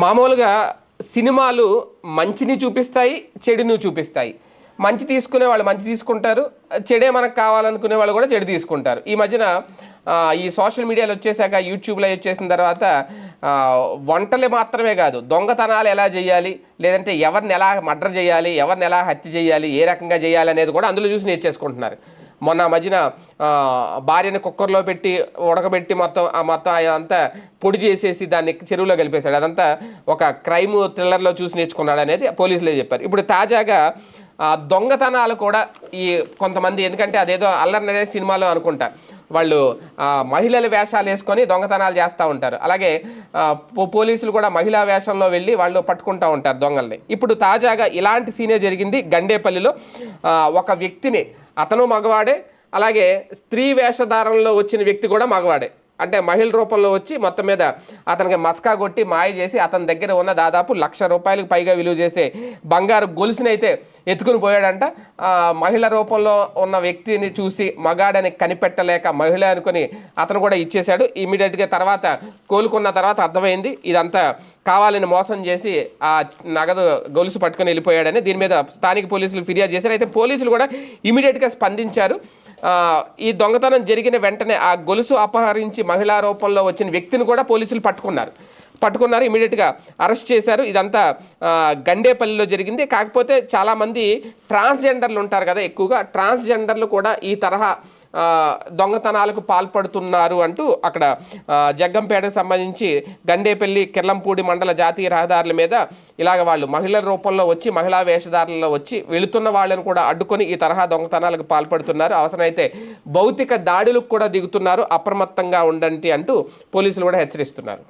మామూలుగా సినిమాలు మంచిని చూపిస్తాయి చెడుని చూపిస్తాయి. మంచి తీసుకునే వాళ్ళు మంచి తీసుకుంటారు చెడే మనకు కావాలనుకునే వాళ్ళు కూడా చెడు తీసుకుంటారు. ఈ మధ్యన ఈ సోషల్ మీడియాలో వచ్చేసాక యూట్యూబ్లో వచ్చేసిన తర్వాత వంటలు మాత్రమే కాదు దొంగతనాలు ఎలా చేయాలి లేదంటే ఎవరిని ఎలా మర్డర్ చేయాలి ఎవరిని ఎలా హత్య చేయాలి ఏ రకంగా చేయాలి అనేది కూడా అందులో చూసి నేర్చేసుకుంటున్నారు. మొన్న మధ్యన భార్యని కుక్కర్లో పెట్టి ఉడకబెట్టి మొత్తం ఆ మొత్తం అంతా పొడి చేసేసి దాన్ని చెరువులో కలిపేశాడు. అదంతా ఒక క్రైమ్ థ్రిల్లర్లో చూసి నేర్చుకున్నాడు అనేది పోలీసులే చెప్పారు. ఇప్పుడు తాజాగా ఆ, దొంగతనాలు కూడా ఈ కొంతమంది ఎందుకంటే అదేదో అల్లరి నరేష్ సినిమాలో అనుకుంటా వాళ్ళు మహిళల వేషాలు వేసుకొని దొంగతనాలు చేస్తూ ఉంటారు. అలాగే పోలీసులు కూడా మహిళా వేషంలో వెళ్ళి వాళ్ళు పట్టుకుంటూ ఉంటారు దొంగల్ని. ఇప్పుడు తాజాగా ఇలాంటి సీనే జరిగింది గండేపల్లిలో. ఒక వ్యక్తిని అతను మగవాడే అలాగే స్త్రీ వేషధారణలో వచ్చిన వ్యక్తి కూడా మగవాడే. అంటే మహిళ రూపంలో వచ్చి మొత్తం మీద అతనికి మస్కా కొట్టి మాయ చేసి అతని దగ్గర ఉన్న దాదాపు లక్ష రూపాయలకు పైగా విలువ చేసే బంగారు గొలుసునైతే ఎత్తుకుని పోయాడంట. మహిళ రూపంలో ఉన్న వ్యక్తిని చూసి మగాడని కనిపెట్టలేక మహిళ అనుకుని అతను కూడా ఇచ్చేశాడు. ఇమీడియట్గా తర్వాత కోలుకున్న తర్వాత అర్థమైంది ఇదంతా కావాలని మోసం చేసి ఆ నగదు గొలుసు పట్టుకొని వెళ్ళిపోయాడని. దీని మీద స్థానిక పోలీసులు ఫిర్యాదు చేశారు. అయితే పోలీసులు కూడా ఇమీడియట్గా స్పందించారు. ఈ దొంగతనం జరిగిన వెంటనే ఆ గొలుసు అపహరించి మహిళా రూపంలో వచ్చిన వ్యక్తిని కూడా పోలీసులు పట్టుకున్నారు. పట్టుకున్నారు ఇమీడియట్గా అరెస్ట్ చేశారు. ఇదంతా గండేపల్లిలో జరిగింది. కాకపోతే చాలామంది ట్రాన్స్జెండర్లు ఉంటారు కదా ఎక్కువగా. ట్రాన్స్జెండర్లు కూడా ఈ తరహా దొంగతనాలకు పాల్పడుతున్నారు అంటూ అక్కడ జగ్గంపేటకు సంబంధించి గండేపల్లి కిర్లంపూడి మండల జాతీయ రహదారుల మీద ఇలాగ వాళ్ళు మహిళల రూపంలో వచ్చి మహిళా వేషధారులలో వచ్చి వెళుతున్న వాళ్ళని కూడా అడ్డుకొని ఈ తరహా దొంగతనాలకు పాల్పడుతున్నారు. అవసరమైతే భౌతిక దాడులకు కూడా దిగుతున్నారు. అప్రమత్తంగా ఉండండి అంటూ పోలీసులు కూడా హెచ్చరిస్తున్నారు.